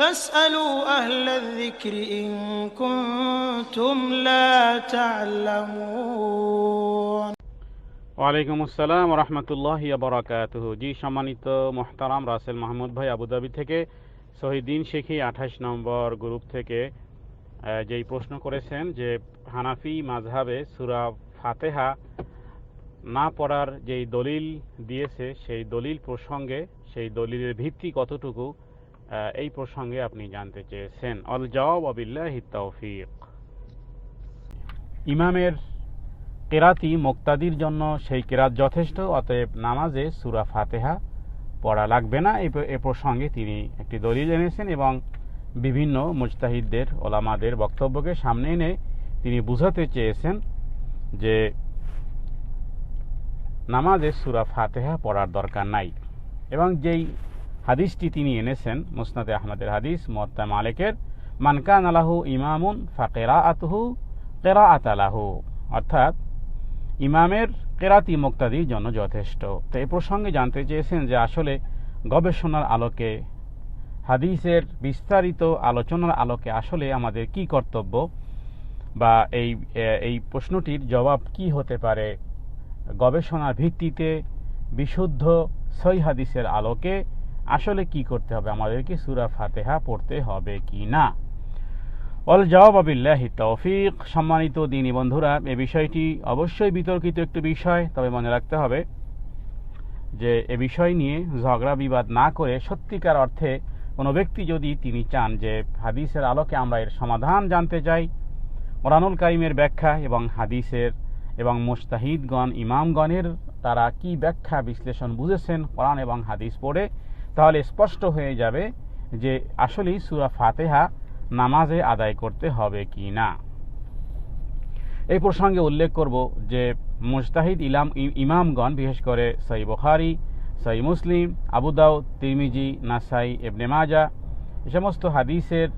فاسألوا أهل الذكر إن كنتم لا تعلمون ওয়ালাইকুম আসসালাম রহমতুল্লাহ বরাকাতুহ জি সম্মানিত মোহতারাম রাসেল মাহমুদ ভাই আবুধাবি থেকে শহীদিন শেখি আঠাশ নম্বর গ্রুপ থেকে আহ, যেই প্রশ্ন করেছেন যে হানাফি মাঝহাবে সুরা ফাতেহা না পড়ার যেই দলিল দিয়েছে সেই দলিল প্রসঙ্গে সেই দলিলের ভিত্তি কতটুকু আহ, এই প্রসঙ্গে আপনি জানতে চেয়েছেন। অল জবাব আবিল্লাহ তৌফিক। ইমামের কেরাতি মোক্তাদির জন্য সেই কেরাত যথেষ্ট, অতএব নামাজে সুরা ফাতেহা পড়া লাগবে না। এ প্রসঙ্গে তিনি একটি দলিল এনেছেন এবং বিভিন্ন মুজতাহিদদের, ওলামাদের বক্তব্যকে সামনে এনে তিনি বুঝাতে চেয়েছেন যে নামাজে সুরা ফাতেহা পড়ার দরকার নাই। এবং যেই হাদিসটি তিনি এনেছেন, মুসনাদে আহমদের হাদিস মোত্তা মালিকের মানকান আলাহু ইমামুন ফাকেরা আতহু কেরা আতালাহু অর্থাৎ, ইমামের কেরাতি মুক্তাদির জন্য যথেষ্ট। তো এ প্রসঙ্গে জানতে চেয়েছেন যে আসলে গবেষণার আলোকে, হাদিসের বিস্তারিত আলোচনার আলোকে আসলে আমাদের কি কর্তব্য বা এই এই প্রশ্নটির জবাব কি হতে পারে? গবেষণার ভিত্তিতে বিশুদ্ধ সই হাদিসের আলোকে আসলে কি করতে হবে? আমাদেরকে সুরা ফাতেহা পড়তে হবে কি না অল জবাব আবিল্লাহি তৌফিক। সম্মানিত দিনী বন্ধুরা, এ বিষয়টি অবশ্যই বিতর্কিত একটি বিষয়, তবে মনে রাখতে হবে যে এ বিষয় নিয়ে ঝগড়া বিবাদ না করে সত্যিকার অর্থে কোনো ব্যক্তি যদি তিনি চান যে হাদিসের আলোকে আমরা এর সমাধান জানতে চাই, কোরআনুল কারিমের ব্যাখ্যা এবং হাদিসের এবং মুস্তাহিদগণ, ইমামগণের তারা কি ব্যাখ্যা বিশ্লেষণ বুঝেছেন, কোরআন এবং হাদিস পড়ে তাহলে স্পষ্ট হয়ে যাবে যে আসলেই সুরা ফাতেহা নামাজে আদায় করতে হবে কি না। এই প্রসঙ্গে উল্লেখ করব যে মুস্তাহিদ ইলাম ইমামগণ, বিশেষ করে সই বখারি সই মুসলিম আবুদাউ তিরমিজি, নাসাই এবনে মাজা এ সমস্ত হাদিসের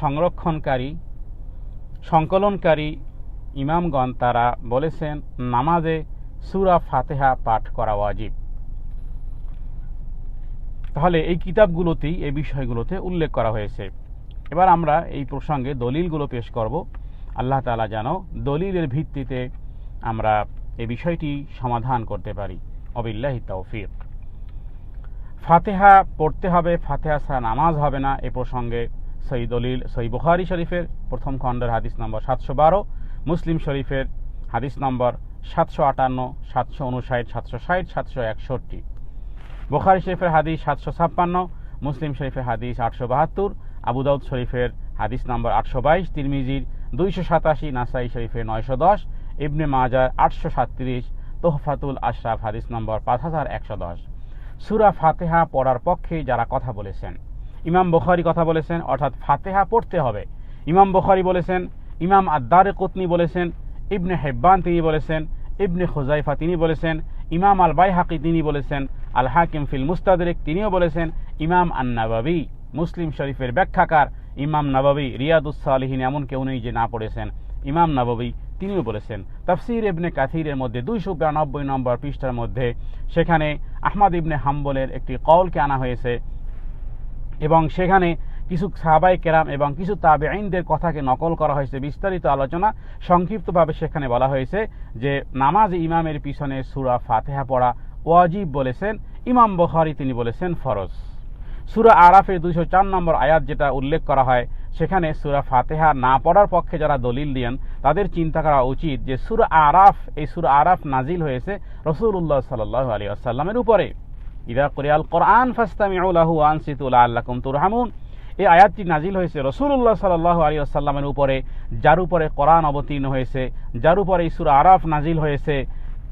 সংরক্ষণকারী, সংকলনকারী ইমামগণ তারা বলেছেন, নামাজে সুরা ফাতেহা পাঠ করা ওয়াজিব। তাহলে এই কিতাবগুলোতেই, এই বিষয়গুলোতে উল্লেখ করা হয়েছে। এবার আমরা এই প্রসঙ্গে দলিলগুলো পেশ করব। আল্লাহ তাআলা যেন দলিলের ভিত্তিতে আমরা এই বিষয়টি সমাধান করতে পারি। অবিল্লাহি তৌফিক। ফাতেহা পড়তে হবে, ফাতেহা ছাড়া নামাজ হবে না এ প্রসঙ্গে সই দলিল সই বুখারি শরীফের প্রথম খণ্ডের হাদিস নম্বর সাতশো বারো, মুসলিম শরীফের হাদিস নম্বর সাতশো আটান্ন, সাতশো উনষাট, সাতশো ষাট, সাতশো একষট্টি। বুখারি শরীফের হাদিস সাতশো ছাপ্পান্ন, মুসলিম শরীফের হাদিস আটশো বাহাত্তর আবুদাউদ শরীফের হাদিস নম্বর আটশো বাইশ, তিরমিজির দুইশো সাতাশি, নাসাই শরীফের নয়শো দশ, ইবনে মাজার আটশো সাতত্রিশ, তোহফাতুল আশরাফ হাদিস নম্বর পাঁচ হাজার একশো দশ। সুরা ফাতেহা পড়ার পক্ষে যারা কথা বলেছেন, ইমাম বুখারি কথা বলেছেন, অর্থাৎ ফাতেহা পড়তে হবে। ইমাম বুখারি বলেছেন, ইমাম আদ্দারে কুতনি বলেছেন, ইবনে হেব্বান তিনি বলেছেন, ইবনে খুজাইফা তিনি বলেছেন, ইমাম আল বাইহাকি তিনি বলেছেন আল হাকিম ফিল মুস্তাদরিক, তিনিও বলেছেন, ইমাম আন নাবাবি মুসলিম শরীফের ব্যাখ্যাকার ইমাম নবাবী রিয়াদুসালিহীন এমন কেউ নেই যে না পড়েছেন, ইমাম নবাবী তিনিও বলেছেন। তাফসির ইবনে কাথিরের মধ্যে দুইশো বিরানব্বই নম্বর পৃষ্ঠার মধ্যে সেখানে আহমদ ইবনে হাম্বলের একটি কলকে আনা হয়েছে এবং সেখানে কিছু সাহাবাই কেরাম এবং কিছু তাবে আইনদের কথাকে নকল করা হয়েছে। বিস্তারিত আলোচনা সংক্ষিপ্তভাবে সেখানে বলা হয়েছে যে, নামাজ ইমামের পিছনে সুরা ফাতেহা পড়া ওয়াজিব বলেছেন, ইমাম বখারি তিনি বলেছেন ফরজ। সুরা আরাফের দুইশো চার নম্বর আয়াত যেটা উল্লেখ করা হয়, সেখানে সুরা ফাতেহা না পড়ার পক্ষে যারা দলিল দিয়েন, তাদের চিন্তা করা উচিত যে সুরা আরাফ, এই সুরা আরাফ নাজিল হয়েছে রসুল্লাহ সাল্লাহ আলী আসাল্লামের উপরে। ইদা কোরিয়াল কোরআন ফাস্তামিউলাহু আনসিতুল্লাহ আল্লাকুম তুরহামুন। এই আয়াতটি নাজিল হয়েছে রসুল্লাহ সাল্লাহ আলী আসাল্লামের উপরে, যার উপরে কোরআন অবতীর্ণ হয়েছে, যার উপরে এই সুরা আরাফ নাজিল হয়েছে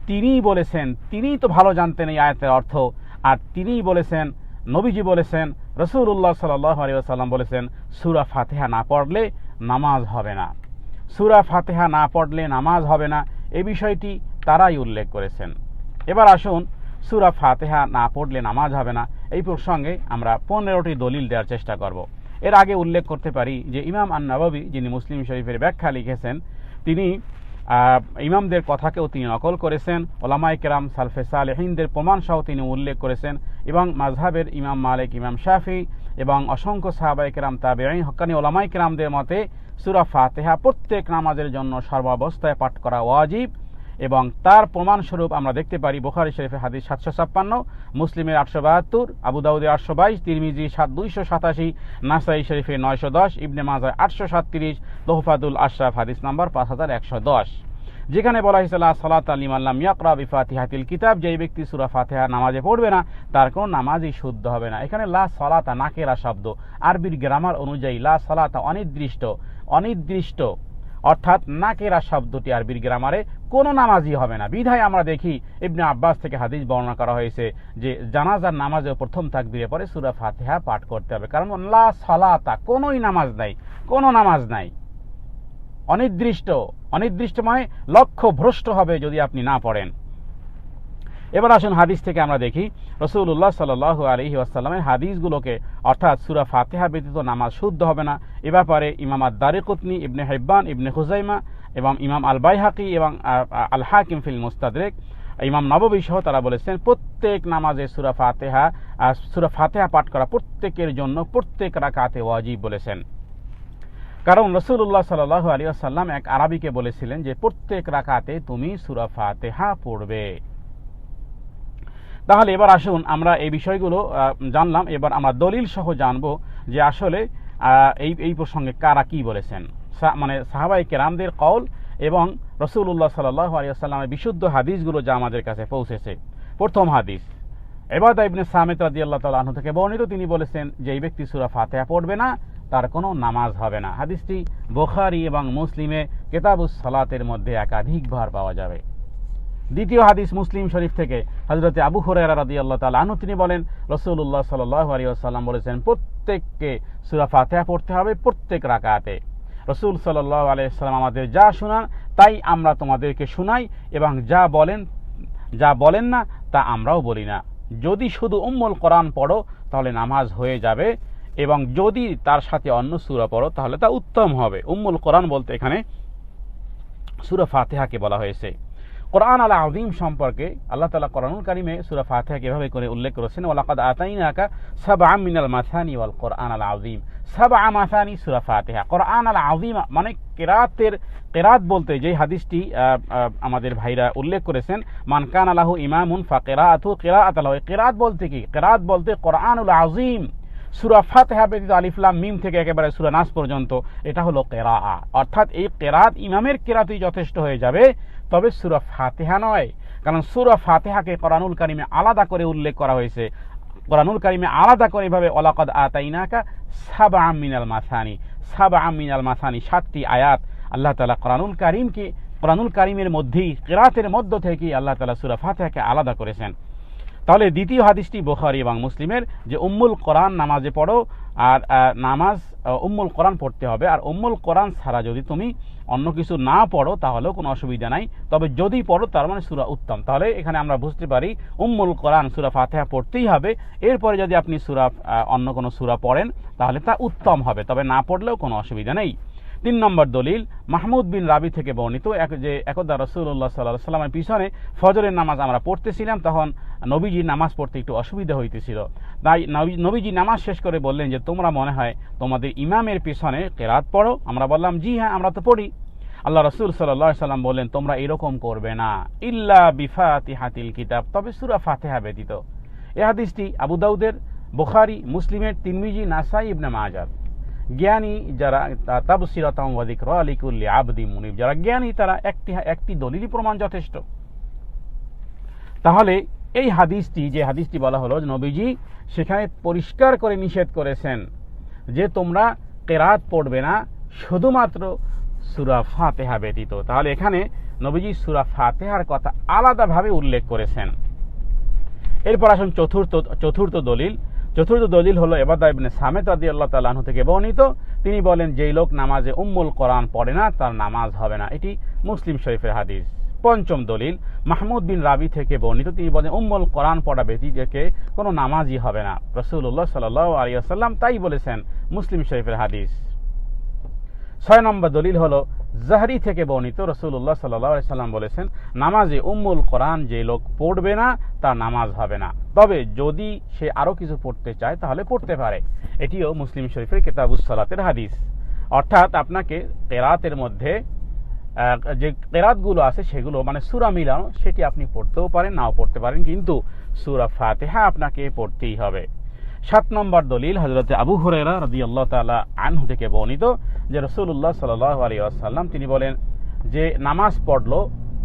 তিনিই বলেছেন, তিনিই তো ভালো জানতেন এই আয়াতের অর্থ। আর তিনিই বলেছেন, নবীজি বলেছেন রসুল্লাহ সাল্লাহ আলী আসাল্লাম বলেছেন, সুরা ফাতেহা না পড়লে নামাজ হবে না। সুরা ফাতেহা না পড়লে নামাজ হবে না, এ বিষয়টি তারাই উল্লেখ করেছেন। এবার আসুন, সুরা ফাতেহা না পড়লে নামাজ হবে না, এই প্রসঙ্গে আমরা পনেরোটি দলিল দেওয়ার চেষ্টা করব। এর আগে উল্লেখ করতে পারি যে ইমাম আন নবাবী যিনি মুসলিম শরীফের ব্যাখ্যা লিখেছেন, তিনি ইমামদের কথাকেও তিনি নকল করেছেন ওলামাই কেরাম সালফে সালেহিনদের প্রমাণ সহ তিনি উল্লেখ করেছেন, এবং মাঝহাবের ইমাম মালিক, ইমাম শাফি, এবং অসংখ্য সাহাবাই কেরাম তাবে হকানি ওলামাই কেরামদের মতে সুরা ফাতেহা প্রত্যেক নামাজের জন্য সর্বাবস্থায় পাঠ করা ওয়াজিব, এবং তার প্রমাণস্বরূপ আমরা দেখতে পারি বোখারি শরীফে হাদিস সাতশো ছাপ্পান্ন, মুসলিমের আটশো বাহাত্তর, আবু দাউদের আটশো বাইশ, তিরমিজি সাত দুইশো সাতাশি, নাসাই শরীফে নয়শো দশ, ইবনে মাজার আটশো সাতত্রিশ তোহফাদুল আশরাফ হাদিস নাম্বার পাঁচ হাজার একশো দশ। যেখানে বলা হয়েছে সালাত আলিম আল্লাম ইয়াকরা বিফাতিহাতিল কিতাব, যেই ব্যক্তি সুরা ফাতেহা নামাজে পড়বে না, তার কোনো নামাজই শুদ্ধ হবে না। এখানে লা সালাতা নাকেরা শব্দ। আরবির গ্রামার অনুযায়ী লা সালাতা অনির্দিষ্ট। অনির্দিষ্ট অর্থাৎ নাকেরা শব্দটি আরবির গ্রামারে কোনো নামাজই হবে না। বিধায় আমরা দেখি, ইবনে আব্বাস থেকে হাদিস বর্ণনা করা হয়েছে যে, জানাজার নামাজে প্রথম তাকবীরে পরে সুরা ফাতেহা পাঠ করতে হবে। কারণ লা সালাতা কোনোই নামাজ নাই, কোনো নামাজ নাই। অনির্দিষ্ট অনির্দিষ্ট মানে লক্ষ্য ভ্রষ্ট হবে যদি আপনি না পড়েন। এবার আসুন হাদিস থেকে আমরা দেখি রসুল্লাহ সাল আলহি আসাল্লামের হাদিসগুলোকে, অর্থাৎ সুরা ফাতেহা ব্যতীত নামাজ শুদ্ধ হবে না। এ ব্যাপারে ইমাম দারিকুতনি ইবনে হেব্বান, ইবনে হুজাইমা এবং ইমাম আল বাইহাকি এবং আল হাকিম ফিল মুস্তাদরেক, ইমাম নববী সহ তারা বলেছেন, প্রত্যেক নামাজে সুরা ফাতেহা সুরা ফাতেহা পাঠ করা প্রত্যেকের জন্য প্রত্যেক রাকাতে ওয়াজিব বলেছেন। কারণ রসুল্লাহ সাল্লাহ আলী আসাল্লাম এক আরবিকে বলেছিলেন যে, প্রত্যেক রাকাতে তুমি সুরা ফাতেহা পড়বে। তাহলে এবার আসুন আমরা এই বিষয়গুলো জানলাম। এবার আমরা দলিল সহ জানব যে আসলে এই এই প্রসঙ্গে কারা কি বলেছেন। মানে সাহাবাই কেরামদের কল এবং রসুল্লাহ সাল্লাহ আলিয়াল্লামের বিশুদ্ধ হাদিসগুলো যা আমাদের কাছে পৌঁছেছে। প্রথম হাদিস এবার ইবনে সামেত রাজি আল্লাহ তালু থেকে বর্ণিত, তিনি বলেছেন যে, এই ব্যক্তি সুরা ফাতেহা পড়বে না তার কোনো নামাজ হবে না। হাদিসটি বোখারি এবং মুসলিমে কেতাবুস সালাতের মধ্যে একাধিকবার পাওয়া যাবে। দ্বিতীয় হাদিস মুসলিম শরীফ থেকে হজরতে আবু হুরায়রা রাদি আল্লাহ তালা আনু তিনি বলেন রসুল্লাহ সাল্লাহ আসাল্লাম বলেছেন, প্রত্যেককে সুরা ফাতেহা পড়তে হবে প্রত্যেক রাকাতে। রসুল সাল্লাহ আলাইসাল্লাম আমাদের যা শোনান, তাই আমরা তোমাদেরকে শোনাই এবং যা বলেন যা বলেন না, তা আমরাও বলি না। যদি শুধু উম্মল কোরআন পড়ো, তাহলে নামাজ হয়ে যাবে এবং যদি তার সাথে অন্য সুরা পড়ো, তাহলে তা উত্তম হবে। উম্মুল কোরআন বলতে এখানে সুরা ফাতেহাকে বলা হয়েছে। কোরআন আলা আজিম সম্পর্কে আল্লাহ তালা কোরআনুল কারিমে সুরা ফাতেহাকে এভাবে করে উল্লেখ করেছেন ওলাকাদ আতাইনা আকা সাবা মিনাল মাসানি ওয়াল কোরআন আল আজিম সাবা মাথানি সুরা ফাতেহা। কোরআন আল আজিম মানে কেরাতের, কেরাত বলতে যে হাদিসটি আমাদের ভাইরা উল্লেখ করেছেন মানকান আলাহু ইমামুন ফা কেরাতু কেরাত আলাহ কেরাত বলতে কি? কেরাত বলতে কোরআনুল আজিম সুরা ফাতেহা ব্যতীত আলিফলাম মিম থেকে একেবারে সুরা নাস পর্যন্ত, এটা হলো কেরা অর্থাৎ এই কেরাত ইমামের কেরাতই যথেষ্ট হয়ে যাবে, তবে সুরা ফাতেহা নয়। কারণ সুরা ফাতেহাকে করানুল কারিমে আলাদা করে উল্লেখ করা হয়েছে। কোরআনুল কারিমে আলাদা করে এভাবে ওলাকদ আতাইনাকা সাবা মিনাল মাসানি সাবা মিনাল মাসানি, সাতটি আয়াত আল্লাহ তালা কোরআনুল কারিমকে, কোরআনুল কারিমের মধ্যেই, কেরাতের মধ্য থেকেই আল্লাহ তালা সুরা ফাতেহাকে আলাদা করেছেন। তাহলে দ্বিতীয় হাদিসটি বোখারি এবং মুসলিমের যে উম্মুল কোরআন নামাজে পড়ো আর নামাজ উম্মুল কোরআন পড়তে হবে। আর উম্মুল কোরআন ছাড়া যদি তুমি অন্য কিছু না পড়ো, তাহলেও কোনো অসুবিধা নাই। তবে যদি পড়ো, তার মানে সুরা উত্তম। তাহলে এখানে আমরা বুঝতে পারি উম্মুল কোরআন সুরা ফাতেহা পড়তেই হবে। এরপরে যদি আপনি সুরা অন্য কোনো সুরা পড়েন, তাহলে তা উত্তম হবে। তবে না পড়লেও কোনো অসুবিধা নেই। তিন নম্বর দলিল, মাহমুদ বিন রাবি থেকে বর্ণিত এক যে একদা রসুল্লাহ সাল্লাহ সাল্লামের পিছনে ফজরের নামাজ আমরা পড়তেছিলাম, তখন নবীজি নামাজ পড়তে একটু অসুবিধা হইতেছিল। তাই নবী- নবীজি নামাজ শেষ করে বললেন যে, তোমরা মনে হয় তোমাদের ইমামের পিছনে কেরাত পড়ো? আমরা বললাম, জি হ্যাঁ আমরা তো পড়ি। আল্লাহ রসুল সাল্লাহ সাল্লাম বললেন, তোমরা এরকম করবে না। ইল্লা বিফাতি হাতিল কিতাব, তবে সুরা ফাতেহা ব্যতীত। এ হাদিসটি আবু দাউদের, বুখারি, মুসলিমের তিনমিজি নাসাই, ইবনে মাজার জ্ঞানী যারা তাবসিরাতাম ওয়াদিকর আলিকুল্লি আবদি মুনিব, যারা জ্ঞানী তারা একটি একটি দলিলই প্রমাণ যথেষ্ট। তাহলে এই হাদিসটি, যে হাদিসটি বলা হলো নবীজি সেখানে পরিষ্কার করে নিষেধ করেছেন যে তোমরা কেরাত পড়বে না, শুধুমাত্র সুরা ফাতেহা ব্যতীত। তাহলে এখানে নবীজি সুরা ফাতেহার কথা আলাদাভাবে উল্লেখ করেছেন। এরপর আসুন চতুর্থ চতুর্থ দলিল চতুর্থ দলিল হলো এবাদা ইবনে সামেত রাদি আল্লাহ তালাহ থেকে বর্ণিত। তিনি বলেন, যেই লোক নামাজে উম্মুল কোরআন পড়ে না, তার নামাজ হবে না। এটি মুসলিম শরীফের হাদিস। পঞ্চম দলিল, মাহমুদ বিন রাবি থেকে বর্ণিত। তিনি বলেন, উম্মুল কোরআন পড়া ব্যতীতকে কোনো নামাজই হবে না। রসুল্লাহ সাল আলিয়াল্লাম তাই বলেছেন মুসলিম শরীফের হাদিস। ছয় নম্বর দলিল হলো জাহরি থেকে বর্ণিত রসুল্লাহ সাল্লাহ সাল্লাম বলেছেন, নামাজে উম্মুল কোরআন যে লোক পড়বে না, তার নামাজ হবে না। তবে যদি সে আরও কিছু পড়তে চায়, তাহলে পড়তে পারে। এটিও মুসলিম শরীফের কেতাবুস সালাতের হাদিস। অর্থাৎ আপনাকে কেরাতের মধ্যে যে কেরাতগুলো আছে সেগুলো মানে সুরা মিলানো, সেটি আপনি পড়তেও পারেন, নাও পড়তে পারেন, কিন্তু সুরা ফাতেহা আপনাকে পড়তেই হবে। সাত নম্বর দলিল হজরত আবু হুরেরা রদি আল্লাহ তালা আনহু থেকে বর্ণিত যে রসুল্লাহ সাল্লাহ আলী আসাল্লাম তিনি বলেন যে নামাজ পড়ল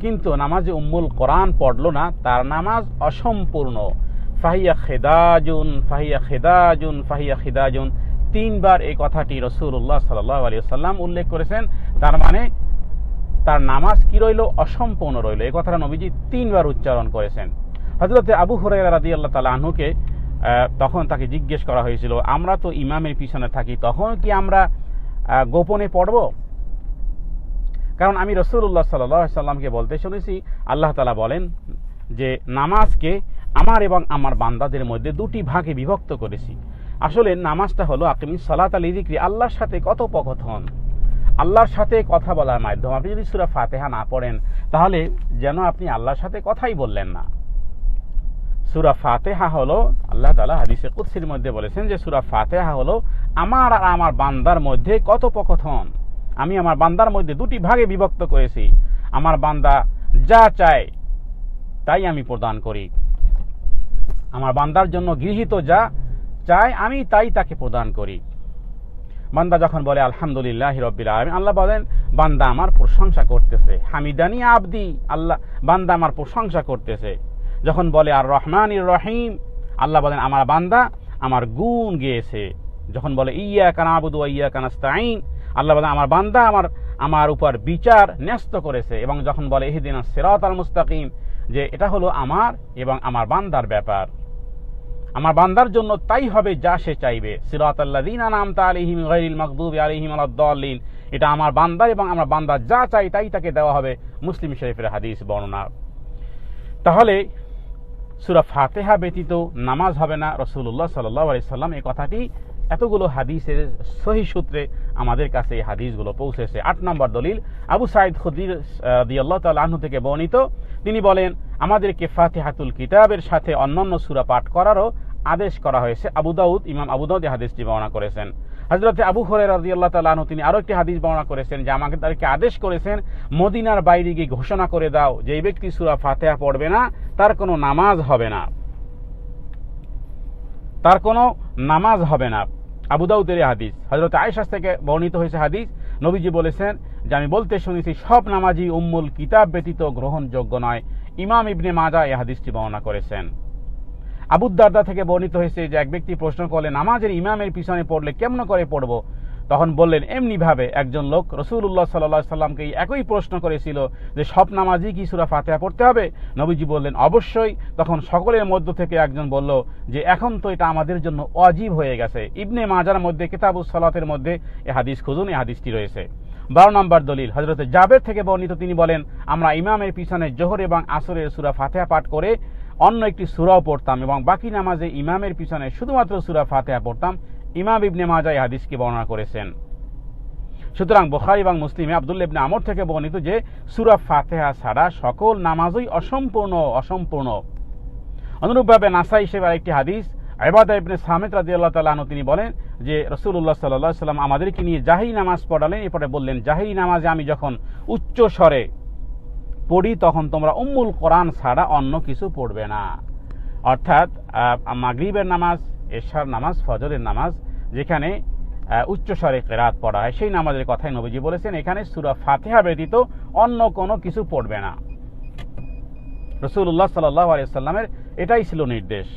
কিন্তু নামাজে উম্মুল কোরআন পড়ল না তার নামাজ অসম্পূর্ণ। ফাহিয়া খেদাজুন ফাহিয়া খেদাজুন ফাহিয়া খেদাজুন। তিনবার এই কথাটি রসুল্লাহ সাল্লাহ আলী সাল্লাম উল্লেখ করেছেন। তার মানে তার নামাজ কি রইল? অসম্পূর্ণ রইল। এই কথাটা নবীজি তিনবার উচ্চারণ করেছেন। হজরতে আবু হরাইরা রাদি আল্লাহ তালা আহ, তখন তাকে জিজ্ঞেস করা হয়েছিল, আমরা তো ইমামের পিছনে থাকি, তখন কি আমরা গোপনে পড়ব? কারণ আমি রসুল্লাহ সাল্লাহ সাল্লামকে বলতে শুনেছি, আল্লাহ তালা বলেন যে, নামাজকে আমার এবং আমার বান্দাদের মধ্যে দুটি ভাগে বিভক্ত করেছি। আসলে নামাজটা হলো আপনি সালাত আলী জিক্রি আল্লাহর সাথে কথোপকথন। আল্লাহর সাথে কথা বলার মাধ্যমে। আপনি যদি সুরা ফাতেহা না পড়েন, তাহলে যেন আপনি আল্লাহর সাথে কথাই বললেন না। সুরা ফাতেহা হলো, আল্লাহ তালা হাদিসে কুৎসির মধ্যে বলেছেন যে সুরা ফাতেহা হলো, আমার আর আমার বান্দার মধ্যে কথোপকথন। আমি আমার বান্দার মধ্যে দুটি ভাগে বিভক্ত করেছি। আমার বান্দা যা চায়, তাই আমি প্রদান করি। আমার বান্দার জন্য গৃহীত যা চায়, আমি তাই তাকে প্রদান করি। বান্দা যখন বলে, আলহামদুলিল্লাহ রব্বিল আলমিন আল্লাহ বলেন, বান্দা আমার প্রশংসা করতেছে। হামিদানি আবদি, আল্লাহ, বান্দা আমার প্রশংসা করতেছে। যখন বলে, আর রহমান ইর রহিম। আল্লাহ বলেন, আমার বান্দা, আমার গুণ গেয়েছে। যখন বলে ইয়া কানা আবুদু ইয়া কানাস্তাইন আল্লাহ বলেন, আমার বান্দা আমার আমার উপর বিচার ন্যস্ত করেছে। এবং যখন বলে এহিদিন সিরাত আল মুস্তাকিম, যে এটা হলো আমার এবং আমার বান্দার ব্যাপার। আমার বান্দার জন্য তাই হবে যা সে চাইবে। সিরাতাল্লাযীনা নামতা আলাইহিম গায়রিল মাগদুবি আলাইহিম ওয়ালাদ-দাল্লিন এটা আমার বান্দা এবং আমার বান্দা যা চাই তাই তাকে দেওয়া হবে মুসলিম শরীফের হাদিস বর্ণনা। তাহলে সূরা ফাতেহা ব্যতীত নামাজ হবে না। রাসূলুল্লাহ সাল্লাল্লাহু আলাইহি সাল্লাম এই কথাটি এতগুলো হাদিসের সহি সূত্রে আমাদের কাছে এই হাদিসগুলো পৌঁছেছে। আট নম্বর দলিল, আবু সাইদ খুদির রাদিয়াল্লাহু তাআলা আনহু থেকে বর্ণিত। তিনি বলেন, আমাদেরকে ফাতেহাতুল কিতাবের সাথে অন্যান্য সূরা পাঠ করারও আদেশ করা হয়েছে। আবু দাউদ, ইমাম আবু দাউদ হাদিসটি বর্ণনা করেছেন। হজরতে আবু হরের রাদিয়াল্লাহু তাআলা আনহু, তিনি আরও একটি হাদিস বর্ণনা করেছেন যে আমাকে তাদেরকে আদেশ করেছেন, মদিনার বাইরে গিয়ে ঘোষণা করে দাও, যে এই ব্যক্তি সূরা ফাতিহা পড়বে না, তার কোনো নামাজ হবে না। তার কোনো নামাজ হবে না। আবু দাউদের এই হাদিস হজরত আয়েশাস থেকে বর্ণিত হয়েছে হাদিস, নবীজি বলেছেন যে আমি বলতে শুনেছি, সব নামাজি উম্মুল কিতাব ব্যতীত গ্রহণযোগ্য নয়। ইমাম ইবনে মাজা এই হাদিসটি বর্ণনা করেছেন। আবুদ্দারদা থেকে বর্ণিত হয়েছে যে এক ব্যক্তি প্রশ্ন করলেন, নামাজের ইমামের পিছনে পড়লে কেমন করে পড়ব? তখন বললেন, এমনিভাবে একজন লোক রসুল্লাহ সাল্লাহ সাল্লামকে একই প্রশ্ন করেছিল যে, সব নামাজই কি সুরা ফাতেহা পড়তে হবে? নবীজি বললেন, অবশ্যই। তখন সকলের মধ্য থেকে একজন বলল যে, এখন তো এটা আমাদের জন্য অজীব হয়ে গেছে। ইবনে মাজার মধ্যে, কিতাবুস সালাতের মধ্যে এ হাদিস খুঁজুন এই হাদিসটি রয়েছে। বারো নম্বর দলিল হজরত জাবের থেকে বর্ণিত তিনি বলেন, আমরা ইমামের পিছনে জোহর এবং আসরের সুরা ফাতেহা পাঠ করে অন্য একটি সুরাও পড়তাম এবং বাকি নামাজে ইমামের পিছনে শুধুমাত্র সুরা ফাতেহা পড়তাম। ইমাম ইবনে মাজা এই হাদিসকে বর্ণনা করেছেন। সুতরাং বোখারি এবং মুসলিমে আবদুল্লা ইবনে আমর থেকে বর্ণিত যে সুরা ফাতেহা ছাড়া সকল নামাজই অসম্পূর্ণ অসম্পূর্ণ। অনুরূপভাবে নাসা হিসেবে আরেকটি হাদিস আইবাদা ইবনে সামেত রাজি আল্লাহ তালু তিনি বলেন যে রসুল্লাহ সাল্লাহ সাল্লাম আমাদেরকে নিয়ে জাহি নামাজ পড়ালেন, এরপরে বললেন, জাহি নামাজে আমি যখন উচ্চ স্বরে পড়ি, তখন তোমরা উম্মুল কোরআন ছাড়া অন্য কিছু পড়বে না। অর্থাৎ মাগরিবের নামাজ, এশার নামাজ, ফজরের নামাজ, যেখানে উচ্চস্বরে কেরাত পড়া হয়, সেই নামাজের কথাই নবীজি বলেছেন। এখানে সুরা ফাতেহা ব্যতীত অন্য কোনো কিছু পড়বে না। রসুল্লাহ সাল্লাহ আলিয়া সাল্লামের এটাই ছিল নির্দেশ।